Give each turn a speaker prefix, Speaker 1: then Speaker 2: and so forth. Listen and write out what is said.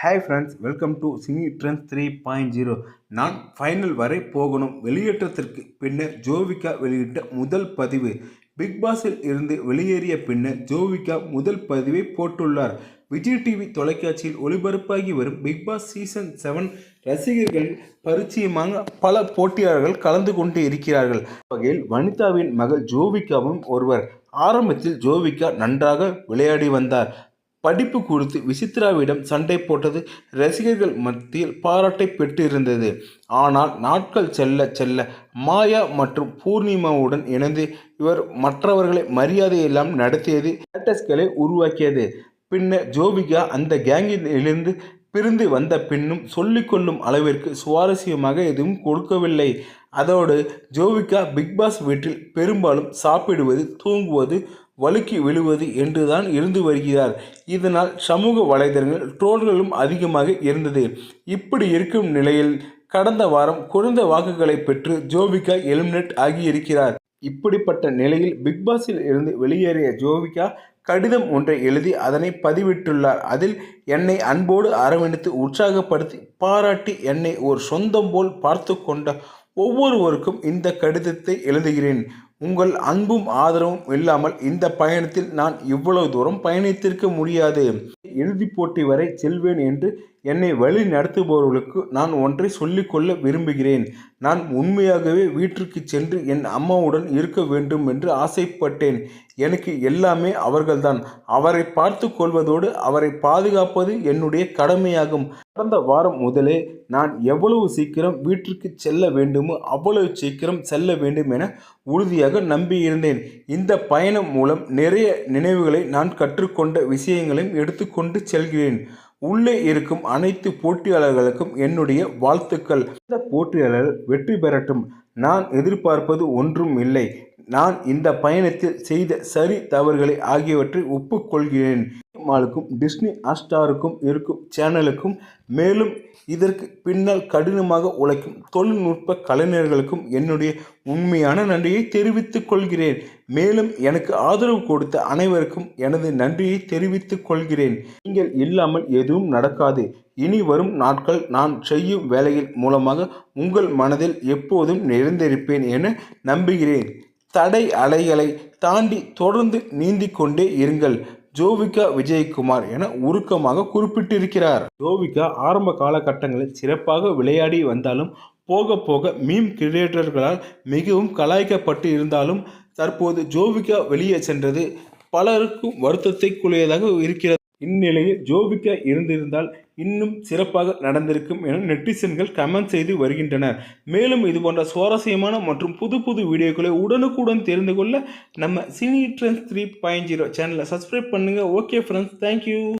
Speaker 1: Hi friends welcome to Cine Trends three point zero நான் final வரை போகணும். வெளியேற்றத்திற்கு பின்னர் ஜோவிகா வெளியிட்ட முதல் பதிவு. பிக் பாஸில் இருந்து வெளியேறிய பின்னர் ஜோவிகா முதல் பதிவை போட்டுள்ளார். விஜய் டிவி தொலைக்காட்சியில் ஒளிபரப்பாகி வரும் பிக் பாஸ் சீசன் செவன் ரசிகர்கள் பரிச்சயமாக பல போட்டியாளர்கள் கலந்து கொண்டு இருக்கிறார்கள். வகையில் வனிதாவின் மகள் ஜோவிகாவும் ஒருவர். ஆரம்பத்தில் ஜோவிகா நன்றாக விளையாடி வந்தார். படிப்பு குறித்து விசித்ராவிடம் சண்டை போட்டது ரசிகர்கள் மத்தியில் பாராட்டை பெற்றிருந்தது. ஆனால் நாட்கள் செல்ல செல்ல மாயா மற்றும் பூர்ணிமாவுடன் இணைந்து இவர் மற்றவர்களை மரியாதையெல்லாம் நடத்தியது ஸ்டேட்டஸ்களை உருவாக்கியது. பின்னர் ஜோபிகா அந்த கேங்கில் இருந்து பிரிந்து வந்த பின்னும் சொல்லிக்கொள்ளும் அளவிற்கு சுவாரஸ்யமாக எதுவும் கொடுக்கவில்லை. அதோடு ஜோவிகா பிக்பாஸ் வீட்டில் பெரும்பாலும் சாப்பிடுவது தூங்குவது வழுக்கி விழுவது என்றுதான் இருந்து வருகிறார். இதனால் சமூக வலைதளங்கள் ட்ரோல்களும் அதிகமாக இருந்தது. இப்படி இருக்கும் நிலையில் கடந்த வாரம் குறைந்த வாக்குகளை பெற்று ஜோவிகா எலிமினேட் ஆகியிருக்கிறார். இப்படிப்பட்ட நிலையில் பிக்பாஸில் இருந்து வெளியேறிய ஜோவிகா கடிதம் ஒன்றை எழுதி அதனை பதிவிட்டுள்ளார். அதில் என்னை அன்போடு அரவணைத்து உற்சாகப்படுத்தி பாராட்டி என்னை ஒரு சொந்தம் போல் பார்த்து கொண்ட ஒவ்வொருவருக்கும் இந்த கடிதத்தை எழுதுகிறேன். உங்கள் அன்பும் ஆதரவும் இல்லாமல் இந்த பயணத்தில் நான் இவ்வளவு தூரம் பயணித்திருக்க முடியாது. இறுதிப் போட்டி வரை செல்வேன் என்று என்னை வழி நடத்துபவர்களுக்கு நான் ஒன்றை சொல்லிக்கொள்ள விரும்புகிறேன். நான் உண்மையாகவே வீட்டிற்கு சென்று என் அம்மாவுடன் இருக்க வேண்டும் என்று ஆசைப்பட்டேன். எனக்கு எல்லாமே அவர்கள்தான். அவரை பார்த்து கொள்வதோடு அவரை பாதுகாப்பது என்னுடைய கடமையாகும். கடந்த வாரம் முதலே நான் எவ்வளவு சீக்கிரம் வீட்டிற்கு செல்ல வேண்டுமோ அவ்வளவு சீக்கிரம் செல்ல வேண்டும் என உறுதியாக நம்பியிருந்தேன். இந்த பயணம் மூலம் நிறைய நினைவுகளை நான் கற்றுக்கொண்ட விஷயங்களையும் எடுத்துக்கொண்டு செல்கிறேன். உள்ளே இருக்கும் அனைத்து போட்டியாளர்களுக்கும் என்னுடைய வாழ்த்துக்கள். இந்த போட்டியாளர்கள் வெற்றி பெறட்டும். நான் எதிர்பார்ப்பது ஒன்றும் இல்லை. நான் இந்த பயணத்தில் செய்த சரி தவறுகளை ஆகியவற்றை ஒப்புக்கொள்கிறேன். மாலுக்கும் டிஸ்னி ஹாட்ஸ்டாருக்கும் இருக்கும் சேனலுக்கும் மேலும் இதற்கு பின்னால் கடினமாக உழைக்கும் தொழில்நுட்ப கலைஞர்களுக்கும் என்னுடைய உண்மையான நன்றியை தெரிவித்துக் கொள்கிறேன். மேலும் எனக்கு ஆதரவு கொடுத்த அனைவருக்கும் எனது நன்றியை தெரிவித்துக் கொள்கிறேன். நீங்கள் இல்லாமல் எதுவும் நடக்காது. இனி வரும் நாட்கள் நான் செய்யும் வேலைகள் மூலமாக உங்கள் மனதில் எப்போதும் நிறைந்திருப்பேன் என நம்புகிறேன். தடை அலைகளை தாண்டி தொடர்ந்து நீந்தி கொண்டே இருங்கள். ஜோவிகா விஜயகுமார் என உருக்கமாக குறிப்பிட்டிருக்கிறார். ஜோவிகா ஆரம்ப காலகட்டங்களில் சிறப்பாக விளையாடி வந்தாலும் போக போக மீம் கிரியேட்டர்களால் மிகவும் கலாய்க்கப்பட்டு இருந்தாலும் தற்போது ஜோவிகா வெளியே சென்றது பலருக்கும் வருத்தத்தைக்குரியதாக இருக்கிறது. இந்நிலையில் ஜோவிகா இருந்திருந்தால் இன்னும் சிறப்பாக நடந்திருக்கும் என நெட்டிசன்கள் கமெண்ட் செய்து வருகின்றனர் மேலும் இது போன்ற சுவாரஸ்யமான மற்றும் புது புது வீடியோக்களை உடனுக்குடன் தெரிந்து கொள்ள நம்ம Cine Trends three point zero சேனலை சப்ஸ்கிரைப் பண்ணுங்கள் ஓகே ஃப்ரெண்ட்ஸ் தேங்க்யூ